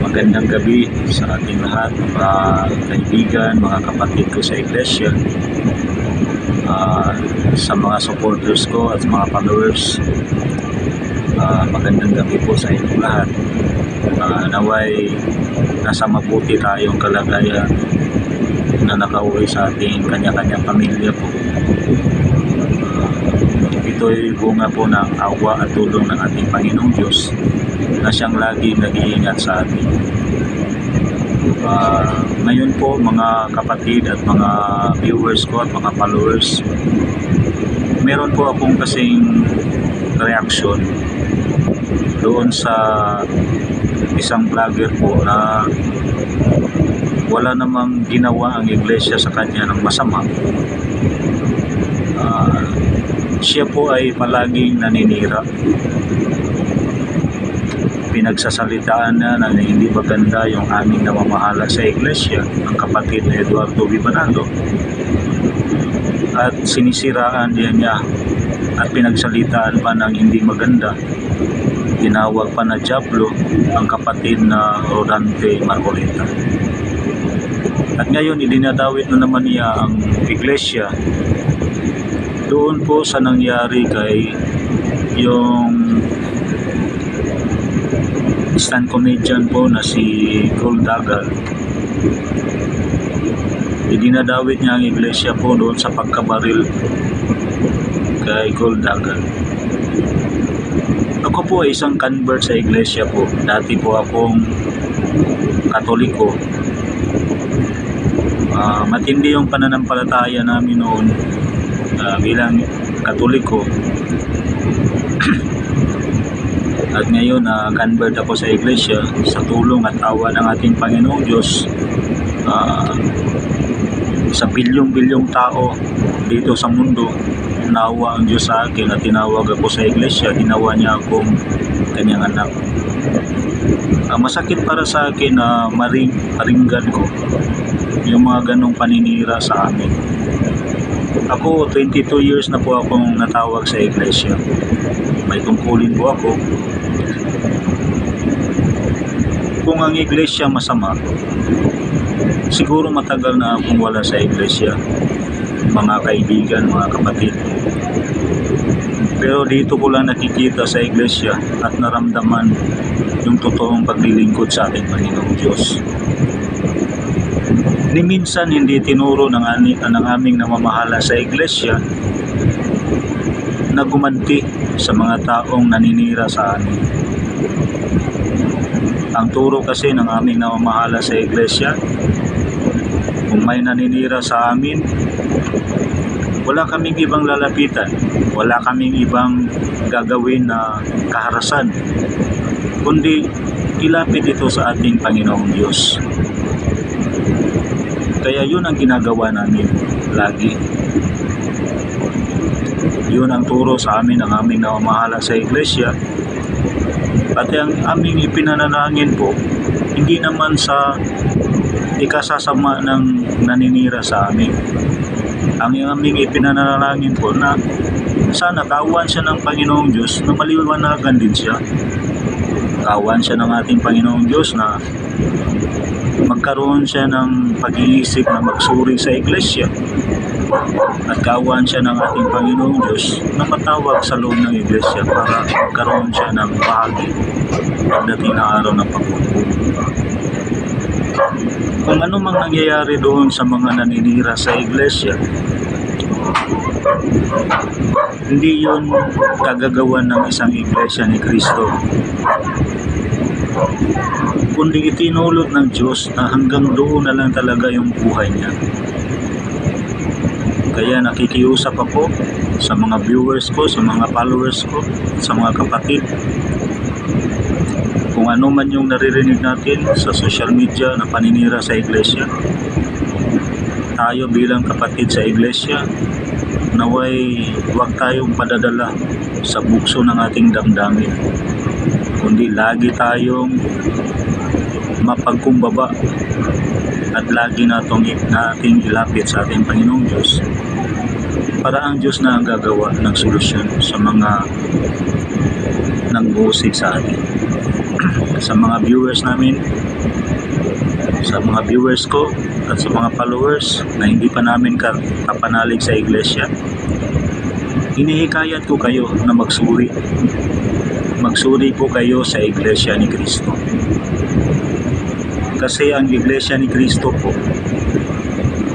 magandang gabi sa ating lahat, mga kaibigan, mga kapatid ko sa iglesia, Ah, sa mga supporters ko at mga followers. Ah, magandang gabi po sa inyong lahat. Ah, naway nasa mabuti tayong kalagayan na nakauwi sa ating kanya-kanyang pamilya po. Ito'y bunga po ng awa at tulong ng ating Panginoong Diyos na siyang lagi nag-iingat sa atin. Ah, ngayon po mga kapatid at mga viewers ko at mga followers, meron po akong kasing reaction doon sa isang vlogger po na wala namang ginawa ang iglesia sa kanya ng masama. Ah, siya po ay palaging naninira pinagsasalitaan na na hindi maganda yung aming namamahala sa iglesia, ang kapatid na Eduardo Vibanado. At sinisiraan din niya at pinagsalitaan pa ng hindi maganda. Tinawag pa na Diablo ang kapatid na Rodante Marcolita. At ngayon, idinadawit na naman niya ang iglesia doon po sa nangyari kay yung stand comedian po na si Gold Dagal. Idinadawit niya ang iglesia po doon sa pagkabaril kay Gold Dagal. Ako po ay isang convert sa iglesia po. Dati po akong katoliko. Ah, matindi yung pananampalataya namin noon ah, bilang katoliko. At ngayon, na convert ako sa iglesia sa tulong at awa ng ating Panginoong Diyos. ah, sa bilyong-bilyong tao dito sa mundo, nawa ang Diyos sa akin at tinawag ako sa iglesia, ginawa niya akong kanyang anak. Ah, masakit para sa akin na maring, maringgan ko yung mga ganong paninira sa amin. Ako, 22 years na po akong natawag sa iglesia. May tungkulin po ako. Kung ang iglesia masama, siguro matagal na akong wala sa iglesia. Mga kaibigan, mga kapatid. Pero dito ko lang nakikita sa iglesia at naramdaman yung totoong paglilingkod sa ating Panginoong Diyos. Ni minsan hindi tinuro ng, ani, ng aming namamahala sa iglesia na gumanti sa mga taong naninira sa amin. Ang turo kasi ng aming namamahala sa iglesia, kung may naninira sa amin, wala kaming ibang lalapitan, wala kaming ibang gagawin na kaharasan, kundi ilapit ito sa ating Panginoong Diyos. Kaya yun ang ginagawa namin lagi. Yun ang turo sa amin ng aming namamahala sa iglesia. Pati ang aming ipinanalangin po, hindi naman sa ikasasama ng naninira sa amin. Ang aming ipinanalangin po na sana kawan siya ng Panginoong Diyos na maliwanagan din siya. Kawan siya ng ating Panginoong Diyos na magkaroon siya ng pag-iisip na magsuri sa iglesia at kawan siya ng ating Panginoong Diyos na matawag sa loob ng iglesia para magkaroon siya ng bahagi pagdating na araw ng paghukom. Kung ano mang nangyayari doon sa mga naninira sa iglesia, hindi yun kagagawan ng isang iglesia ni Kristo kundi itinulot ng Diyos na hanggang doon na lang talaga yung buhay niya. Kaya nakikiusap ako sa mga viewers ko, sa mga followers ko, sa mga kapatid. Kung ano man yung naririnig natin sa social media na paninira sa iglesia, tayo bilang kapatid sa iglesia, naway huwag tayong padadala sa bukso ng ating damdamin kundi lagi tayong mapagkumbaba at lagi natong nating ilapit sa ating Panginoong Diyos para ang Diyos na ang gagawa ng solusyon sa mga nangusig sa atin. sa mga viewers namin, sa mga viewers ko at sa mga followers na hindi pa namin ka- kapanalig sa iglesia. Hinihikayat ko kayo na magsuri. Magsuri po kayo sa iglesia ni Kristo. Kasi ang iglesia ni Kristo po,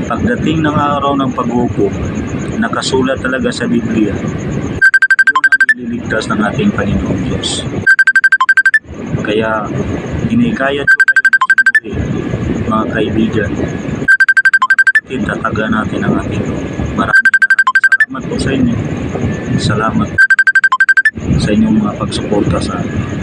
pagdating ng araw ng paghukom, nakasulat talaga sa Biblia, yun ang ililigtas ng ating Panginoong Diyos. Kaya, inikayat ko kayo na sumuri, mga kaibigan, kapatid, tataga natin ang ating maraming maraming salamat po sa inyo. Salamat sa inyong mga pagsuporta sa amin.